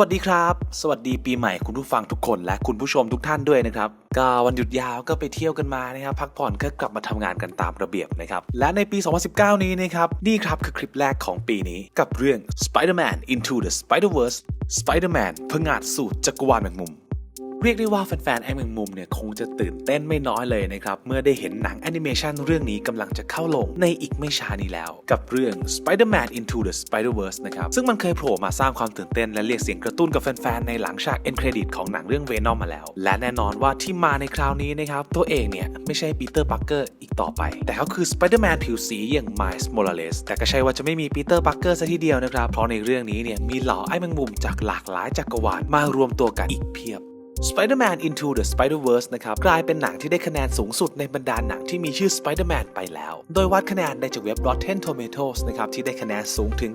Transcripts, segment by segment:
วัสดีครับ สวัสดีปีใหม่คุณผู้ฟังทุกคนและคุณผู้ชมทุกท่านด้วยนะครับก็วันหยุดยาวก็ไปเที่ยวกันมานะครับพักผ่อนก็กลับมาทำงานกันตามระเบียบนะครับและในปี 2019 นี้นะครับนี่ครับคือคลิปแรกของปีนี้กับเรื่อง Spider-Man Into the Spider-Verse Spider-Man พงาดสู่จักรวาลแมงมุม เรียกได้ว่าแฟนๆ ไอ้แมงมุมเนี่ยคงจะตื่นเต้นไม่น้อยเลยนะครับ เมื่อได้เห็นหนังแอนิเมชันเรื่องนี้กำลังจะเข้าลงในอีกไม่ช้านี้แล้ว กับเรื่อง Spider-Man Into the Spider-Verse นะครับ ซึ่งมันเคยโผล่มาสร้างความตื่นเต้นและเรียกเสียงกระตุ้นกับแฟนๆ ในหลังฉากเอ็นเครดิตของหนังเรื่อง Venom มาแล้ว และแน่นอนว่าที่มาในคราวนี้นะครับ ตัวเองเนี่ยไม่ใช่ปีเตอร์ปักเกอร์อีกต่อไป แต่เขาคือ Spider-Man ผิวสีอย่าง Miles Morales แต่ก็ใช่ว่าจะไม่มีปีเตอร์ปักเกอร์ซะทีเดียวนะครับเพราะในเรื่องนี้เนี่ยมีเหล่าไอ้แมงมุมจากหลากหลายจักรวาลมารวมตัวกันอีกเพียบ Spider-Man Into the Spider-Verse นะครับกลายเป็นหนังที่ได้คะแนนสูงสุดในบรรดาหนังที่มีชื่อ Spider-Man ไปแล้ว โดยวัดคะแนนได้จากเว็บ Rotten Tomatoes นะครับที่ได้คะแนนสูงถึง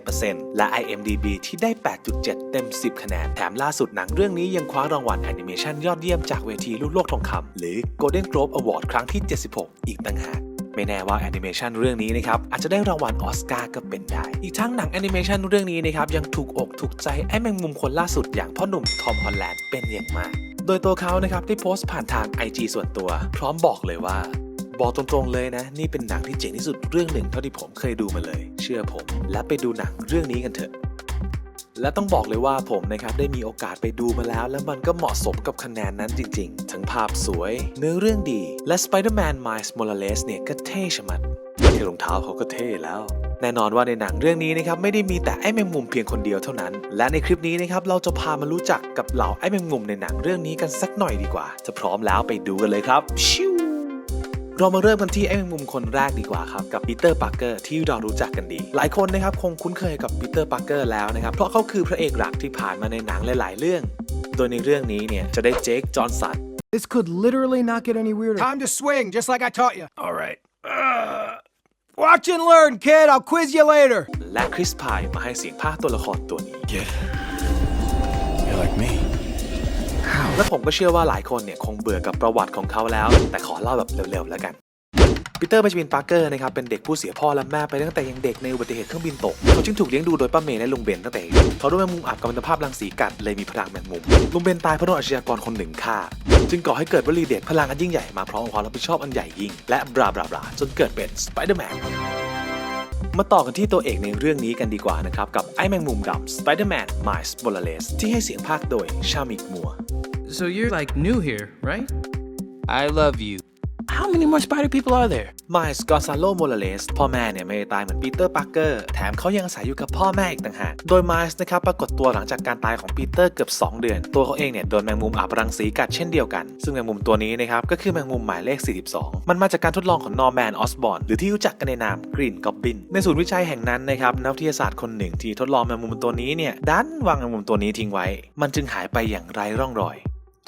97%และ IMDb ที่ได้ 8.7 เต็ม 10 คะแนน แถมล่าสุดหนังเรื่องนี้ยังคว้ารางวัลแอนิเมชันยอดเยี่ยมจากเวทีลูกโลกทองคำหรือ Golden Globe Award ครั้งที่ 76 อีกต่างหาก ไม่แน่ว่าแอนิเมชันเรื่องนี้นะครับอาจจะได้รางวัลออสการ์ก็เป็นได้ อีกทั้งหนังแอนิเมชันเรื่องนี้นะครับยังถูกอกถูกใจไอ้แมงมุมคนล่าสุดอย่างพ่อหนุ่มทอมฮอลแลนด์เป็นอย่างมาก โดยตัวเขานะครับได้โพสต์ผ่านทาง IG ส่วนตัว พร้อมบอกเลยว่าบอกตรงๆเลยนะ นี่เป็นหนังที่เจ๋งที่สุดเรื่องหนึ่งเท่าที่ผมเคยดูมาเลย เชื่อผมและไปดูหนังเรื่องนี้กันเถอะ และต้องบอกเลยว่าผมนะครับได้มีโอกาสไปดูมาแล้ว และมันก็เหมาะสมกับคะแนนนั้นจริงๆ ทั้งภาพสวย เนื้อเรื่องดี และ Spider-Man Miles Morales เนี่ยก็เท่ชะมัดแค่รองเท้าเขาก็เท่แล้วแน่นอนว่าในหนังเรื่องนี้นะครับไม่ได้มีแต่ไอ้แมงมุมเพียงคนเดียวเท่านั้น และในคลิปนี้นะครับเราจะพามารู้จักกับเหล่าไอ้แมงมุมในหนังเรื่องนี้กันสักหน่อยดีกว่า จะพร้อมแล้วไปดูกันเลยครับชิว เรามาเริ่มกันที่ไอ้แมงมุมคนแรกดีกว่าครับ กับปีเตอร์ปาร์เกอร์ที่เรารู้จักกันดี หลายคนนะครับคงคุ้นเคยกับปีเตอร์ปาร์เกอร์แล้วนะครับ เพราะเขาคือพระเอกหลักที่ผ่านมาในหนังหลาย ๆ เรื่อง โดยในเรื่องนี้เนี่ยจะได้เจคจอห์นสัน This could literally not get any weirder. Time to swing, just like I taught you. All right. Uh, watch and learn, kid. I'll quiz you later. และคริสพายมาให้เสียงภาคตัวละครตัวนี้ Kid, you're like me. และผมก็เชื่อว่าหลายคนเนี่ยคงเบื่อกับประวัติของเขาแล้ว แต่ขอเล่าแบบเร็วๆแล้วกันปีเตอร์เบนจามินปาร์เกอร์นะครับเป็นเด็กผู้เสียพ่อและแม่ไปตั้งแต่ยังเด็กในอุบัติเหตุเครื่องบินตก เขาจึงถูกเลี้ยงดูโดยป้าเมย์และลุงเบนตั้งแต่เด็กเขาด้วยแมงมุมอาบกัมมันตภาพรังสีกัดเลยมีพลังแมงมุม ลุงเบนตายเพราะโดนอาชญากรคนหนึ่งฆ่า จึงก่อให้เกิดวลีเด็ดพลังอันยิ่งใหญ่มาพร้อมความรับผิดชอบอันใหญ่ยิ่ง และบราบราบราจนเกิดเป็นสไปเดอร์แมนมาต่อกันที่ตัวเอกในเรื่องนี้กันดีกว่านะครับกับไอ้แมงมุมดำ Spider-Man Miles Morales ที่ให้เสียงภาคโดยชามิกมัว So you're like new here, right? I love you. How many more spider people are there? ไมล์สกอซาโลโม r เลสพ่อแม่เนี่ยไม่ได้ตายเหมือนปีเตอร์ปาร์เกอร์แถมเขายังอาศัยอยู่กับพ่อแม่อีกต่างหาก โดยไมล์นะครับปรากฏตัวหลังจากการตายของปีเตอร์เกือบ 2 เดือน ตัวเขาเองเนี่ยโดนแมงมุมอาบรังสีกัดเช่นเดียวกัน ซึ่งแมงมุมตัวนี้นะครับก็คือแมงมุมหมายเลข 42 มันมาจากการทดลองของนอร์แมนออสบอนหรือที่รู้จักกันในนามกรีนกอบบินในศูนย์วิจัยแห่งนั้นนะครับนักวิทยาศาสตร์คนหนึ่งที่ทดลองแมงมุมตัวนี้เนี่ยดันวางแมงมุมตัวนี้ทิ้งไว้ มันจึงหายไปอย่างไร้ร่องรอย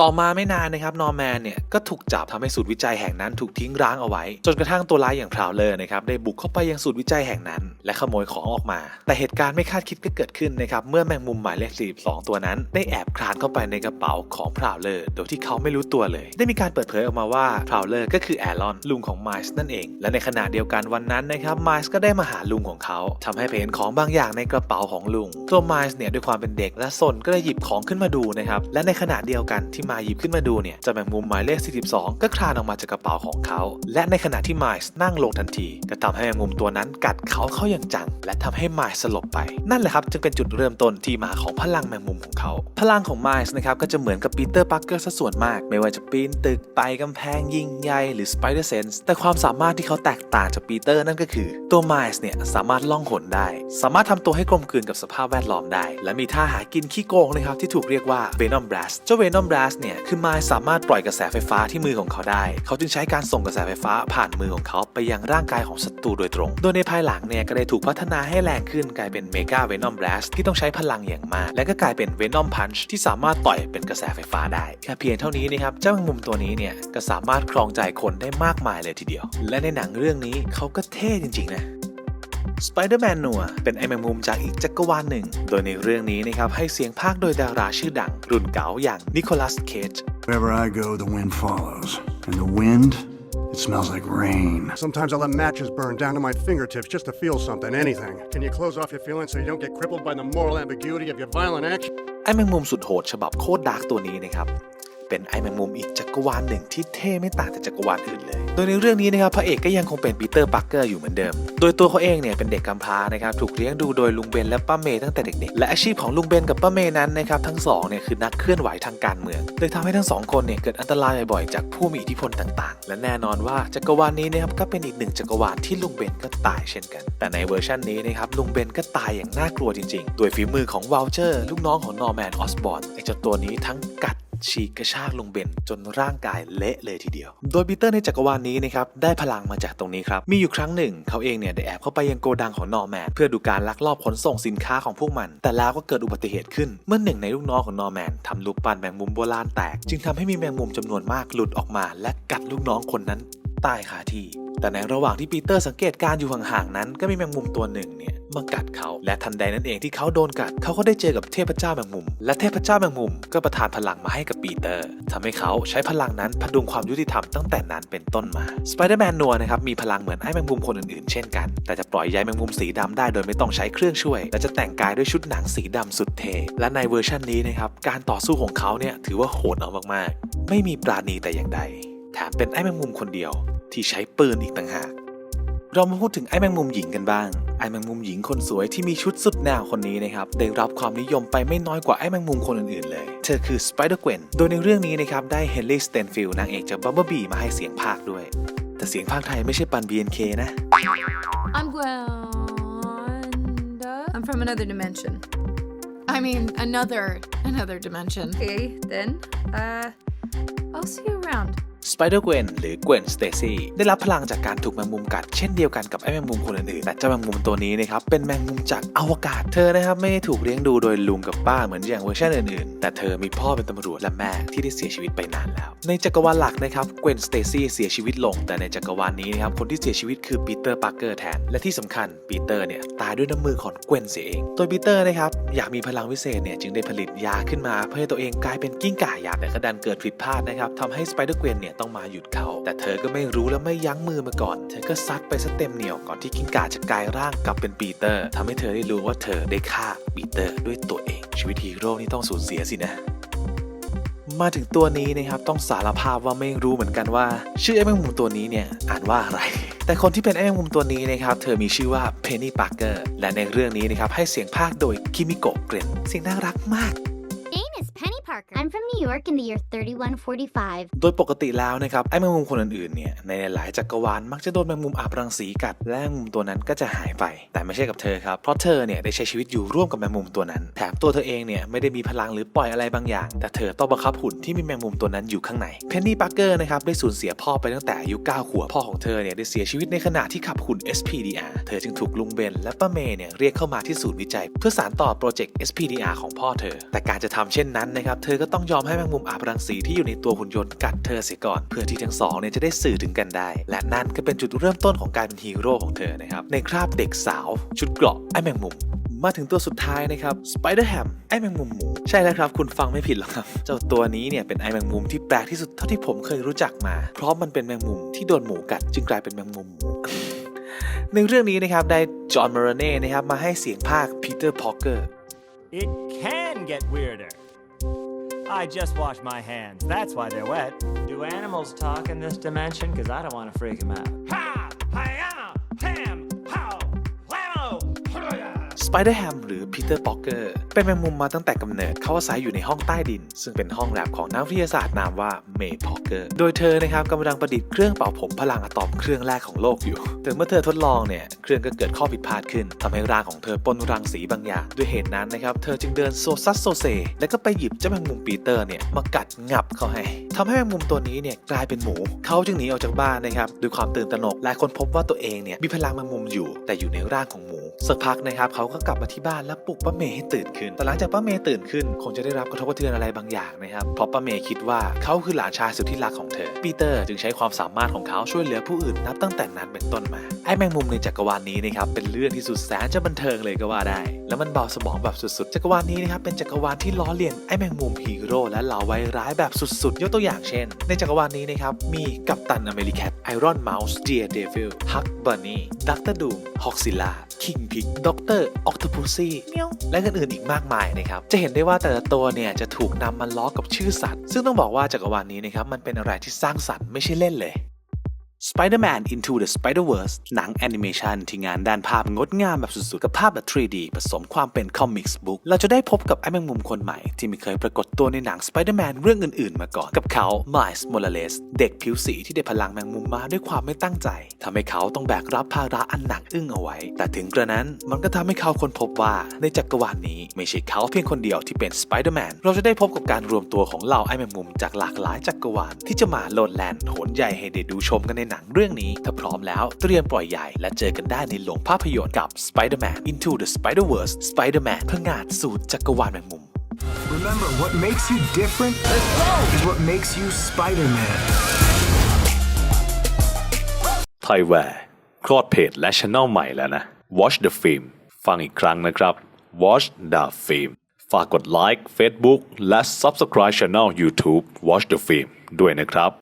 ต่อมาไม่นานนะครับนอร์แมนเนี่ยก็ถูกจับทำให้ศูนย์วิจัยแห่งนั้นถูกทิ้งร้างเอาไว้ จนกระทั่งตัวร้ายอย่างพราวเลอร์นะครับได้บุกเข้าไปยังศูนย์วิจัยแห่งนั้น และขโมยของออกมา แต่เหตุการณ์ไม่คาดคิดก็เกิดขึ้นนะครับเมื่อแมงมุมหมายเลข42 ตัวนั้น ได้แอบคลานเข้าไปในกระเป๋าของพราวเลอร์โดยที่เขาไม่รู้ตัวเลย ได้มีการเปิดเผยออกมาว่าพราวเลอร์ก็คือแอรอนลุงของไมล์นั่นเอง และในขณะเดียวกันวันนั้นนะครับไมล์ก็ได้มาหาลุงของเขาทำให้เห็นของบางอย่างในกระเป๋าของลุงตัวไมล์เนี่ยด้วยความเป็นเด็กและซนก็เลยหยิบของขึ้นมาดูนะครับและในขณะเดียวกันที่มายหยิบขึ้นมาดูเนี่ยจะแมงมุมหมายเลข 42 ก็คลานออกมาจากกระเป๋าของเขา และในขณะที่มล์นั่งลงทันที ก็ทำให้แมงมุมตัวนั้นกัดเขาเข้าอย่างจัง และทำให้มล์สลบไป นั่นแหละครับจึงเป็นจุดเริ่มต้นที่มาของพลังแมงมุมของเขา พลังของมล์นะครับก็จะเหมือนกับปีเตอร์ปาร์เกอร์ซะส่วนมาก ไม่ว่าจะปีนตึกไต่กำแพงยิงใยหรือสไปเดอร์เซนส์แต่ความสามารถที่เขาแตกต่างจากปีเตอร์นั่นก็คือ ตัวมล์เนี่ยสามารถล่องหนได้ สามารถทำตัวให้กลมกลืนกับสภาพแวดล้อมได้ และมีท่าหากินขี้โกงนะครับที่ถูกเรียกว่า Venom Blast เจ้า Venom Blast เนี่ยคือไมล์สามารถปล่อยกระแสไฟฟ้าที่มือของเขาได้ เขาจึงใช้การส่งกระแสไฟฟ้าผ่านมือของเขาไปยังร่างกายของศัตรูโดยตรง โดยในภายหลังเนี่ยก็ได้ถูกพัฒนาให้แรงขึ้นกลายเป็น Mega Venom Blast ที่ต้องใช้พลังอย่างมาก และก็กลายเป็น Venom Punch ที่สามารถต่อยเป็นกระแสไฟฟ้าได้แค่เพียงเท่านี้นะครับเจ้าแมงมุมตัวนี้เนี่ยก็สามารถครองใจคนได้มากมายเลยทีเดียว และในหนังเรื่องนี้เขาก็เท่จริงๆนะ Spider-Man นัวเป็นไอแมงมุมจากอีกจักรวาลหนึ่ง โดยในเรื่องนี้นะครับให้เสียงภาคโดยดาราชื่อดัง รุ่นเก๋าอย่างนิโคลัสเคจ Wherever I go, the wind follows. And the wind, it smells like rain. Sometimes I let matches burn down to my fingertips just to feel something, anything. Can you close off your feelings so you don't get crippled by the moral ambiguity of your violent action? ไอ้แมงมุมสุดโหดฉบับโคตรดาร์กตัวนี้นะครับ เป็นไอ้แมงมุมอีกจักรวาลหนึ่งที่เท่ไม่ต่างจากจักรวาลอื่นเลย โดยในเรื่องนี้นะครับพระเอกก็ยังคงเป็นปีเตอร์ปักเกอร์อยู่เหมือนเดิม โดยตัวเขาเองเนี่ยเป็นเด็กกำพร้านะครับถูกเลี้ยงดูโดยลุงเบนและป้าเมย์ตั้งแต่เด็กๆ และอาชีพของลุงเบนกับป้าเมย์นั้นนะครับทั้งสองเนี่ยคือนักเคลื่อนไหวทางการเมืองเลยทำให้ทั้งสองคนเนี่ยเกิดอันตรายบ่อยๆจากผู้มีอิทธิพลต่างๆ และแน่นอนว่าจักรวาลนี้นะครับก็เป็นอีกหนึ่งจักรวาลที่ลุงเบนก็ตายเช่นกัน แต่ในเวอร์ชันนี้นะครับลุงเบนก็ตายอย่างน่ากลัวจริงๆโดยฝีมือของวอลเจอร์ลูกน้องของนอร์แมนออสบอร์นไอ้เจ้าตัวนี้ทั้งกัด ฉีกกระชากลุงเบนจนร่างกายเละเลยทีเดียว โดยปีเตอร์ในจักรวาลนี้นะครับได้พลังมาจากตรงนี้ครับ มีอยู่ครั้งหนึ่ง เขาเองเนี่ยได้แอบเข้าไปยังโกดังของนอร์แมนเพื่อดูการลักลอบขนส่งสินค้าของพวกมัน แต่แล้วก็เกิดอุบัติเหตุขึ้น เมื่อหนึ่งในลูกน้องของนอร์แมนทำลูกปั้นแมงมุมโบราณแตก จึงทำให้มีแมงมุมจำนวนมากหลุดออกมา และกัดลูกน้องคนนั้นตายคาที่ แต่ในระหว่างที่ปีเตอร์สังเกตการอยู่ห่างๆนั้น ก็มีแมงมุมตัวหนึ่งเนี่ยมากัดเขา และทันใดนั้นเองที่เขาโดนกัด เขาก็ได้เจอกับเทพเจ้าแมงมุม และเทพเจ้าแมงมุมก็ประทานพลังมาให้กับปีเตอร์ทำให้เขาใช้พลังนั้นพดุงความยุติธรรมตั้งแต่นั้นเป็นต้นมาสไปเดอร์แมนนัวนะครับมีพลังเหมือนไอ้แมงมุมคนอื่นๆ เช่นกัน แต่จะปล่อยใยแมงมุมสีดำได้โดยไม่ต้องใช้เครื่องช่วย และจะแต่งกายด้วยชุดหนังสีดำสุดเท่และในเวอร์ชันนี้นะครับการต่อสู้ของเขาเนี่ยถือว่าโหดเอามากๆ ไม่มีปราณีแต่อย่างใดแถมเป็นไอ้แมงมุมคนเดียว ที่ใช้ปืนอีกต่างหาก เรามาพูดถึงไอ้แมงมุมหญิงกันบ้าง ไอ้แมงมุมหญิงคนสวยที่มีชุดสุดแนวคนนี้นะครับ ได้รับความนิยมไปไม่น้อยกว่าไอ้แมงมุมคนอื่นๆเลย เธอคือ Spider Gwen โดยในเรื่องนี้นะครับได้เฮนรี่สเตนฟิลด์นางเอกจากบับเบิลบีมาให้เสียงภาคด้วย แต่เสียงภาคไทยไม่ใช่ปัน BNK นะ I'm Gwenda. I'm from another dimension. I mean, another, another dimension. Okay, then, uh, I'll see you around. Spider Gwen หรือ Gwen Stacy ได้รับพลังจากการถูกแมงมุมกัด เช่นเดียวกันกับไอ้แมงมุมคนอื่นๆแต่เจ้าแมงมุมตัวนี้นะครับเป็นแมงมุมจากอวกาศเธอนะครับไม่ได้ถูกเลี้ยงดูโดยลุงกับป้าเหมือนอย่างเวอร์ชันอื่นๆ แต่เธอมีพ่อเป็นตำรวจและแม่ที่ได้เสียชีวิตไปนานแล้ว ในจักรวาลหลักนะครับ Gwen Stacy เสียชีวิตลง แต่ในจักรวาลนี้นะครับคนที่เสียชีวิตคือปีเตอร์ปาร์เกอร์แทนและที่สำคัญปีเตอร์เนี่ยตายด้วยน้ำมือของ Gwen เสียเองตัวปีเตอร์นะครับอยากมีพลังวิเศษเนี่ยจึงได้ผลิตยาขึ้นมา เพื่อให้ตัวเองกลายเป็นกิ้งก่ายักษ์แต่ก็ดันเกิดผิดพลาดนะครับทำให้ Spider Gwen เนี่ยต้องมาหยุดเขา แต่เธอก็ไม่รู้และไม่ยั้งมือมาก่อน เธอก็ซัดไปซะเต็มเหนียวก่อนที่กิ้งก่าจะกลายร่างกลับเป็นปีเตอร์ทำให้เธอได้รู้ว่าเธอได้ฆ่าปีเตอร์ด้วยตัวเอง ชีวิตฮีโร่นี่ต้องสูญเสียสินะมาถึงตัวนี้นะครับต้องสารภาพว่าไม่รู้เหมือนกันว่า ชื่อไอ้แมงมุมตัวนี้เนี่ยอ่านว่าอะไร แต่คนที่เป็นไอ้แมงมุมตัวนี้นะครับเธอมีชื่อว่าเพนนีปาร์เกอร์และในเรื่องนี้นะครับให้เสียงภาคโดยคิมิโกะเกรนเสียงน่ารักมาก name is Penny Parker. I'm from New York in the year 3145. โดยปกติแล้วนะครับไอ้แมงมุมคนอื่นๆเนี่ยในหลายๆจักรวาลมักจะโดนแมงมุมอาบรังสีกัดและแมงมุมตัวนั้นก็จะหายไป แต่ไม่ใช่กับเธอครับเพราะเธอเนี่ยได้ใช้ชีวิตอยู่ร่วมกับแมงมุมตัวนั้นแถมตัวเธอเองเนี่ยไม่ได้มีพลังหรือปล่อยอะไรบางอย่าง แต่เธอต้องบังคับหุ่นที่มีแมงมุมตัวนั้นอยู่ข้างในเพนนีปาร์เกอร์นะครับได้สูญเสียพ่อไปตั้งแต่อายุ9ขวบพ่อของเธอเนี่ยได้เสียชีวิตในขณะที่ขับหุ่น SPDR เธอจึงถูกลุงเบนและป้าเมย์เนี่ยเรียกเข้ามาที่ศูนย์วิจัย เพื่อสานต่อโปรเจกต์ SPDR ของพ่อเธอ แต่การจะทำเช่นนั้นนะครับเธอก็ต้องยอมให้แมงมุมอาบรังสีที่อยู่ในตัวหุ่นยนต์กัดเธอเสียก่อน เพื่อที่ทั้งสองเนี่ยจะได้สื่อถึงกันได้ และนั่นก็เป็นจุดเริ่มต้นของการเป็นฮีโร่ของเธอนะครับในคราบเด็กสาว ชุดเกราะไอ้แมงมุมมาถึงตัวสุดท้ายนะครับ Spider Ham ไอ้แมงมุมหมูใช่แล้วครับ คุณฟังไม่ผิดหรอกครับ เจ้าตัวนี้เนี่ยเป็นไอ้แมงมุมที่แปลกที่สุดเท่าที่ผมเคยรู้จักมา เพราะมันเป็นแมงมุมที่โดนหมูกัดจึงกลายเป็นแมงมุมหมูในเรื่องนี้นะครับได้จอห์นมาร์เน่นะครับมาให้เสียงภาคปีเตอร์พอกเกอร์ It can get weirder. I just washed my hands. That's why they're wet. Do animals talk in this dimension? Because I don't want to freak them out. Ha! Hiya! Ham! How! Whammo! Spider Ham หรือ Peter Parker เป็นแมงมุมมาตั้งแต่กำเนิดเขาอาศัยอยู่ในห้องใต้ดิน ซึ่งเป็นห้องแลบของนักวิทยาศาสตร์นามว่า May Parker โดยเธอนะครับกำลังประดิษฐ์เครื่องเป่าผมพลังอะตอมเครื่องแรกของโลกอยู่ แต่เมื่อเธอทดลองเนี่ย เครื่องก็เกิดข้อผิดพลาดขึ้นทำให้ร่างของเธอปนรังสีบางอย่าง ด้วยเหตุนั้นนะครับ เธอจึงเดินโซซัสโซเซ แล้วก็ไปหยิบเจ้าแมงมุมปีเตอร์เนี่ยมากัดงับเขาให้ทำให้แมงมุมตัวนี้เนี่ยกลายเป็นหมู เขาจึงหนีออกจากบ้านนะครับด้วยความตื่นตระหนกและคนพบว่าตัวเองเนี่ยมีพลังแมงมุมอยู่ แต่อยู่ในร่างของหมูสักพักนะครับเขาก็กลับมาที่บ้านและปลุกป้าเมย์ให้ตื่นขึ้นแต่หลังจากป้าเมย์ตื่นขึ้น คงจะได้รับกระทบกระเทือนอะไรบางอย่างนะครับ เพราะป้าเมย์คิดว่าเขาคือหลานชายสุดที่รักของเธอ ปีเตอร์จึงใช้ความสามารถของเขาช่วยเหลือผู้อื่นนับตั้งแต่นั้นเป็นต้นมา ไอ้แมงมุมในจักรวาลนี้นะครับ เป็นเรื่องที่สุดแสนจะบันเทิงเลยก็ว่าได้ แล้วมันเบาสมองแบบสุดๆ จักรวาลนี้นะครับ เป็นจักรวาลที่ล้อเลียนไอ้แมงมุมฮีโร่และเหล่าไวร้ายแบบสุดๆ ยกตัวอย่างเช่น ในจักรวาลนี้นะครับ มีกัปตันอเมริแคทไอรอนเมาส์เดียเดวิลฮักบันนี่ดักเตอร์ดูมฮอกซิล่าคิงพิกด็อกเตอร์ออกโตปูซี่และอื่นๆอีกมากมายนะครับจะเห็นได้ว่าแต่ละตัวเนี่ยจะถูกนำมาล้อกับชื่อสัตว์ ซึ่งต้องบอกว่าจักรวาลนี้นะครับมันเป็นอะไรที่สร้างสรรค์ไม่ใช่เล่นเลย Spider-Man Into the Spider-Verse หนังแอนิเมชันที่งานด้านภาพงดงามแบบสุดๆ กับภาพแบบ 3D ผสมความเป็นคอมิกส์บุ๊กเราจะได้พบกับไอ้แมงมุมคนใหม่ ที่ไม่เคยปรากฏตัวในหนัง Spider-Man เรื่องอื่นๆ มาก่อน กับเขา Miles Morales เด็กผิวสีที่ได้พลังแมงมุมมาด้วยความไม่ตั้งใจทำให้เขาต้องแบกรับภาระอันหนักอึ้งเอาไว้ แต่ถึงกระนั้นมันก็ทำให้เขาค้นพบว่าในจักรวาลนี้ไม่ใช่เขาเพียงคนเดียวที่เป็น Spider-Man เราจะได้พบกับการรวมตัวของเหล่าไอ้แมงมุมจากหลากหลายจักรวาลที่จะมาโลดแล่นโหนใหญ่ให้ได้ดูชมกันในหนังเรื่องนี้ ถ้าพร้อมแล้วเตรียมปล่อยใหญ่ และเจอกันได้ในโรงภาพยนตร์กับ Spider-Man Into the Spider-Verse Spider-Man ผงาดสู่จักรวาลแมงมุม Remember, what makes you different is what makes you Spider Man. ไทยแวร์คลอดเพจและช anel ใหม่แล้วนะ Watch the Film ฟังอีกครั้งนะครับ Watch the Film ฝากกดไลค์ Facebook และ Subscribe Channel YouTube Watch the Film ด้วยนะครับ